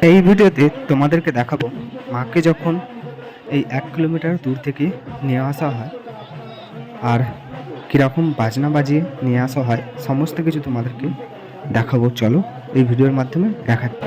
এই ভিডিওতে তোমাদেরকে দেখাবো মাকে যখন এই এক কিলোমিটার দূর থেকে নিয়ে আসা হয় আর কীরকম বাজনা বাজিয়ে নিয়ে আসা হয়, সমস্ত কিছু তোমাদেরকে দেখাবো। চলো এই ভিডিওর মাধ্যমে দেখা সেইখানে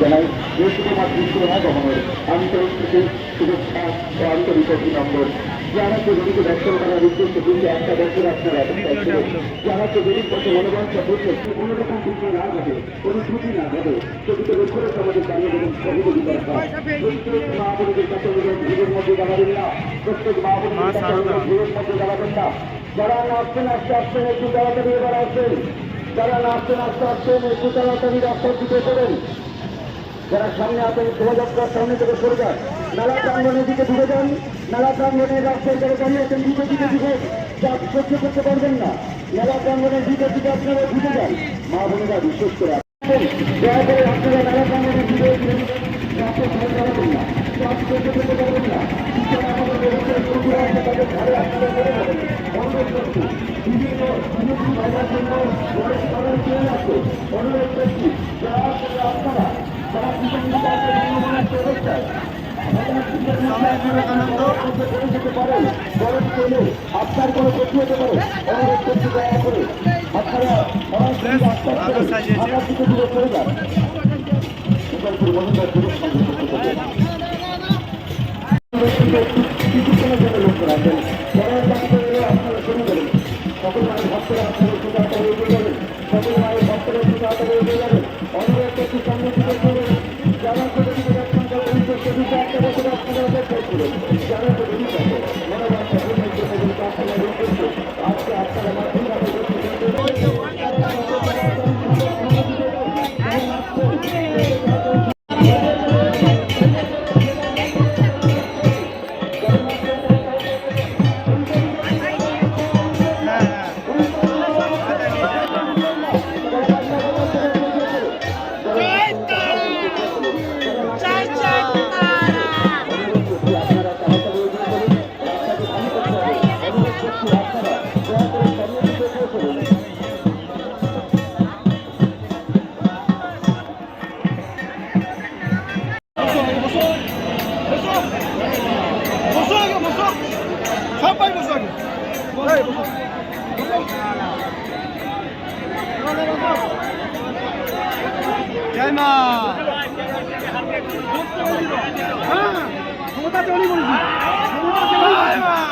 জানাই এই শুধুমাত্র সমাগমনের আন্তরিক শুভেচ্ছা ও আন্তরিক অভিনন্দন। যাহাকে জড়িত দর্শন করার উদ্দেশ্যে কিন্তু একটা বছর আপনারা অপেক্ষা ছিলেন যাহাকে জড়িত পথে মনোবাঞ্ছা করছে কোনো রকম কিছু না ঘটে কোনো ত্রুটি না ঘটে সেদিকে লক্ষ্য রেখে আমাদের দাঁড়িয়ে দেবেন সহযোগিতা রাখা প্রত্যেক মা বোনদের কাছে ভিড়ের মধ্যে দাঁড়াবেন না। প্রত্যেক মা বোনদের কাছে ভিড়ের মধ্যে দাঁড়াবেন না। যারা নাচছেন আস্তে আস্তে একটু তাড়াতাড়ি এবার আসবেন। যারা নাচছেন আস্তে আস্তে একটু তাড়াতাড়ি রাস্তার দিকে করেন যারা সামনে আছেন, শোভাযাত্রার সামনে থেকে সরে যান। মেলা প্রাঙ্গনের দিকে ঢুকে যান। মেলা প্রাঙ্গনের রাস্তায় যারা দাঁড়িয়ে আছেন, দিকে দিকে দিকে। চাপ সহ্য করতে পারবেন না। মেলা প্রাঙ্গনের দিকে দিকে আপনারা ঢুকে যান। মা বোনেরা বিশেষ করে। দয়া করে আপনারা মেলা প্রাঙ্গনের দিকে আপনারা অনুরোধ করছি যারা আসলে যারা বিজেপি পার্টির নির্মাণের প্রচেষ্টায় আপনার কোনো ক্ষতি হতে পারে অনুরোধ করছি দয়া করে আপনারা আমার দিকে দূরে সরে যান করতে মা হ্যাঁ ক্ষমতা চলি বলছি। ক্ষমতা চলি করেছি।